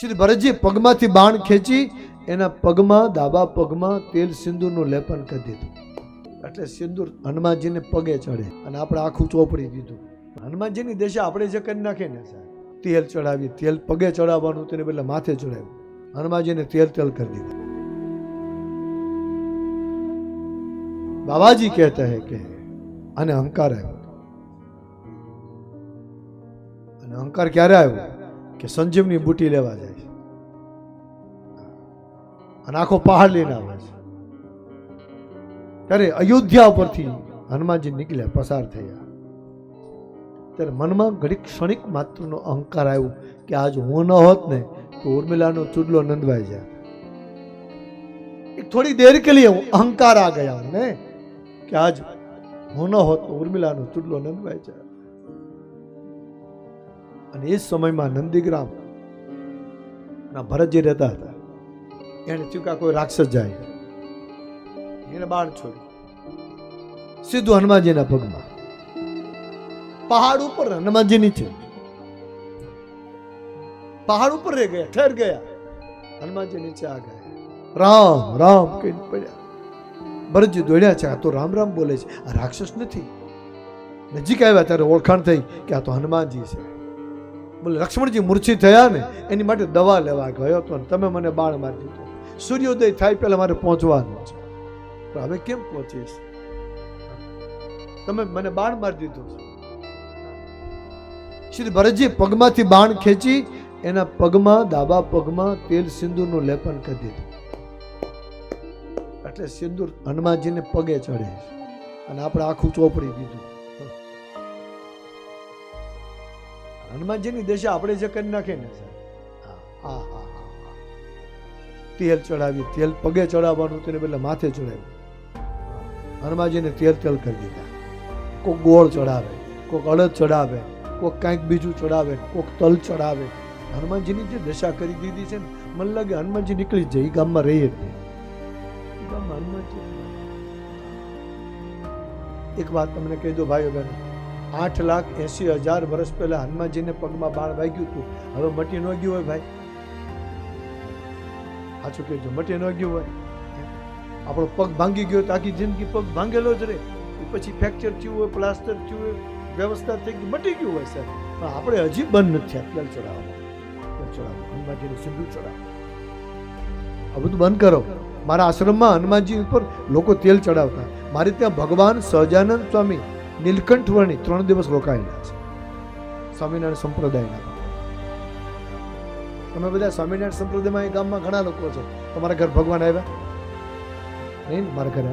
શ્રી ભરતજી પગમાંથી બાણ ખેંચી એના પગમાં ડાબા પગમાં તેલ સિંદૂરનું લેપન કરી દીધું. એટલે સિંદૂર હનુમાનજીને પગે ચડે અને આપણે આખું ચોપડી દીધું. હનુમાનજીની દેશે આપણે જે કરી નાખીએ ને સાહેબ, તેલ ચડાવી, તેલ પગે ચડાવવાનું તેને બદલે માથે ચડાવ્યું. હનુમાનજીને તેલ તેલ કરી દીધું. બાબાજી કહેતા હે કે અને અહંકાર આવ્યો અને અહંકાર ક્યારે આવ્યો? કે સંજીવની બુટી લેવા જાય છે. અને આખો પહાડ લઈને આવે છે. ત્યારે અયોધ્યા ઉપરથી હનુમાનજી નીકળ્યા, પસાર થયા. ત્યારે મનમાં ઘડી ક્ષણિક માત્રનો અહંકાર આવ્યો કે આજ હું ન હોત ને, તો ઉર્મિલાનો ચૂડલો નંદવાઈ જાય. થોડી દેર કે લીએ અહંકાર આ ગયા ને, કે આજ હું ન હોત તો ઉર્મિલાનો ચૂડલો નંદવાઈ જાય. અને એ સમયમાં નંદીગ્રામ ભરતજી રહેતા હતા. એને ચૂકા કોઈ રાક્ષસ જાય. એને બાળ છોડ્યું. સીધું હનુમાનજીના પગમાં. પહાડ ઉપર હનુમાનજીની છે પહાડ ઉપર રહી ગયા, ઠેર ગયા. હનુમાનજી નીચે આ ગયા. રામ રામ કહીને પડ્યા. ભરતજી દોડ્યા છે, આ તો રામ રામ બોલે છે. આ રાક્ષસ નથી. નજીક આવ્યા ત્યારે ઓળખાણ થઈ કે આ તો હનુમાનજી છે. બોલે, લક્ષ્મણજી મૂર્છિત થયા ને, એની માટે દવા લેવા ગયો. હતો ને તમે મને બાણ મારી દીધો. સૂર્યોદય થાય પહેલા મારે પહોંચવાનું છે. પણ હવે કેમ પહોંચીશ? તમે મને બાણ મારી દીધો શ્રી ભરતજી પગમાંથી બાણ ખેંચી એના પગમાં ડાબા પગમાં તેલ સિંદૂરનું લેપન કરી દીધું. એટલે સિંદૂર હનુમાનજીને પગે ચડે અને આપણે આખું ચોપડી દીધું. હનુમાનજીની દશા આપણે જે કરી નાખીએ ને સાહેબ. હા હા હા હા. હા. તેલ ચડાવી તેલ પગે ચડાવવાનું તેને બદલે માથે ચડાવ્યું. હનુમાનજીને તેલ તેલ કરી દીધા. કોક ગોળ ચડાવે કોક અડદ ચડાવે કોક કાંઈક બીજું ચડાવે કોક તલ ચડાવે. હનુમાનજીની જે દશા કરી દીધી છે ને મને લાગે હનુમાનજી નીકળી જાય એ ગામમાં રહીએ જ નહીં. ગામમાં હનુમાનજી એક વાત તમને કહી દો ભાઈઓ બહેનો. આઠ લાખ એસી હજાર વર્ષ પહેલા હનુમાનજીને પગમાં બાણ વાગ્યું હતું. હવે મટી ન ગયું હોય ભાઈ. સાચું કહેજો, મટી ન ગયું હોય. આપણો પગ ભાંગી ગયો તો આખી જિંદગી પગ ભાંગેલો જ રહે. પછી ફ્રેક્ચર થયું હોય, પ્લાસ્ટર થયું હોય, વ્યવસ્થા થઈ ગઈ, મટી ગયું હોય સાહેબ. પણ આપણે હજી બંધ નથી થયા તેલ ચડાવવા તેલ ચડાવવા હનુમાનજીનું સિંદૂર ચડાવવા આ બધું બંધ કરો. મારા આશ્રમમાં હનુમાનજી ઉપર લોકો તેલ ચડાવતા. મારે ત્યાં ભગવાન સહજાનંદ સ્વામી નીલકંઠ વર્ણી ત્રણ દિવસ રોકાયેલા છે. સ્વામિનારાયણ સંપ્રદાયના તમે બધા સ્વામિનારાયણ સંપ્રદાયમાં એ ગામમાં ઘણા લોકો છે. તમારા ઘર ભગવાન આવ્યા? નહીં મારા ઘરે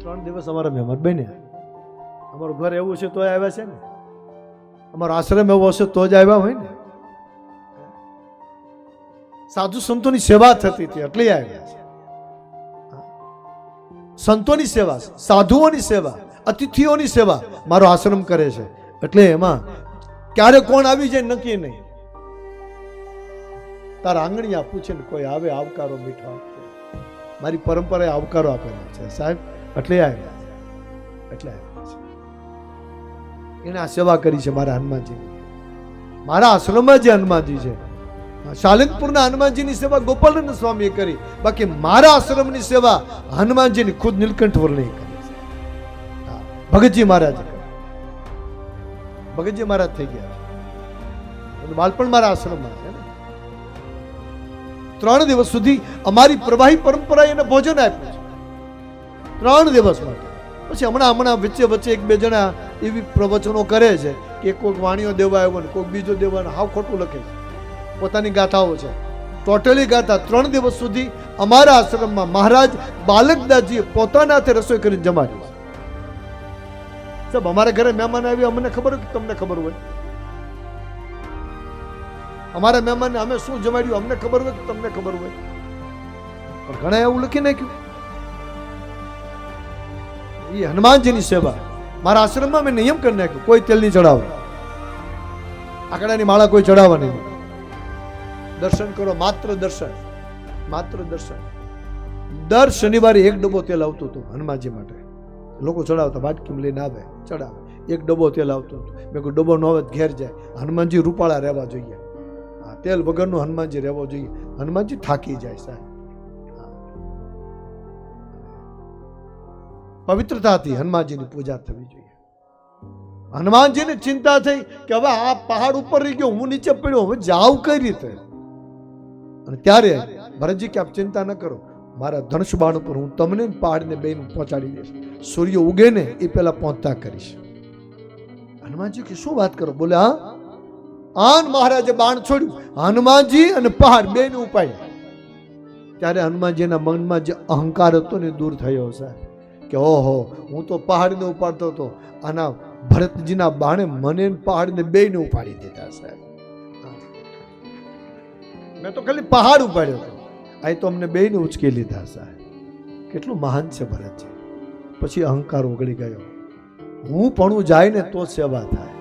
ત્રણ દિવસ અમારા મહેમાન બન્યા. અમારું ઘર એવું છે તોય આવ્યા છે ને? અમારો આશ્રમ એવો હશે તો જ આવ્યા હોય ને? સાધુ સંતોની સેવા થતી હતી, એટલે આવ્યા છે. સંતોની સેવા, સાધુઓની સેવા, અતિથિઓની સેવા મારો આશ્રમ કરે છે. એટલે એમાં ક્યારે કોણ આવી જાય નક્કી નહીં. તારા આંગણિયા પૂછે ને કોઈ આવે આવકારો મીઠો આપજો મારી પરંપરાએ આવકારો આપેલો છે સાહેબ. એટલે આવ્યા છે. એટલે આવ્યા છે. એને આ સેવા કરી છે મારા હનુમાનજી મારા આશ્રમમાં જે હનુમાનજી છે શાલિંદપુરના હનુમાનજીની સેવા ગોપાલન સ્વામીએ કરી. બાકી મારા આશ્રમની સેવા હનુમાનજીની ખુદ નીલકંઠ વર્ણિએ કરી ભગતજી મહારાજ. ભગતજી મહારાજ થઈ ગયા. બાળપણ મારા આશ્રમમાં છે ત્રણ દિવસ સુધી અમારી પ્રવાહી પરંપરા એને ભોજન આપ્યું છે. ત્રણ દિવસ માટે. પછી હમણાં હમણાં વચ્ચે વચ્ચે એક બે જણા એવી પ્રવચનો કરે છે કે કોઈક વાણીઓ દેવા આવ્યો ને કોઈક બીજો દેવા. હાવ ખોટું લખે છે. પોતાની ગાથાઓ છે. ટોટલી ગાથા ત્રણ દિવસ સુધી અમારા આશ્રમમાં મહારાજ બાલકદાસજીએ પોતાના હાથે રસોઈ કરીને જમાડી સાહેબ, અમારા ઘરે મહેમાન આવ્યા, અમને ખબર હોય તમને ખબર હોય? અમારા મહેમાનને અમે શું જમાડ્યું, અમને ખબર હોય તમને ખબર હોય? પણ ઘણા એવું લખી નાખ્યું. એ હનુમાનજીની સેવા. મારા આશ્રમમાં મેં નિયમ કરી નાખ્યો, કોઈ તેલ નહીં. ચડાવે આકડાની માળા કોઈ ચડાવવા નહીં. દર્શન કરો, માત્ર દર્શન માત્ર દર્શન. દર શનિવારે એક ડબ્બો તેલ આવતું હતું હનુમાનજી માટે. લોકો ચડાવતા વાટકીમાં લઈને આવે, ચડાવે. એક ડબ્બો તેલ આવતું હતું. મેં કહ્યું, ડબ્બો ન આવે ઘેર જાય. હનુમાનજી રૂપાળા રહેવા જોઈએ. હા તેલ વગરનું હનુમાનજી રહેવો જોઈએ. હનુમાનજી થાકી જાય સાહેબ. પવિત્રતાથી હનુમાનજીની પૂજા થવી જોઈએ. હનુમાનજીને ચિંતા થઈ કે હવે આ પહાડ ઉપર રહી ગયો, હું નીચે પડ્યો, હવે જાઉં કઈ રીતે? અને ત્યારે ભરતજી કે આપ ચિંતા ન કરો. મારા ધનુષ બાણ ઉપર હું તમને પહાડને બેન પહોંચાડી દઈશ. સૂર્ય ઉગે ને એ પહેલા પહોંચતા કરીશ. હનુમાનજી કે શું વાત કરો? બોલે, હા, આન મહારાજે બાણ છોડ્યું. હનુમાનજી અને પહાડ બેને ઉપાડ્યા. ત્યારે હનુમાનજીના મનમાં જે અહંકાર હતો ને દૂર થયો, સાહેબ. કે, ઓહો, હું તો પહાડને ઉપાડતો હતો. આના ભરતજીના બાણે મને પહાડને બેને ઉપાડી દીધા, સાહેબ. મેં તો ખાલી પહાડ ઉપાડ્યો હતો. આ તો અમને બેને ઉચકી લીધા, સાહેબ. કેટલું મહાન છે ભરતજી. પછી અહંકાર ઓગળી ગયો. હું પણ જાય ને તો સેવા થાય.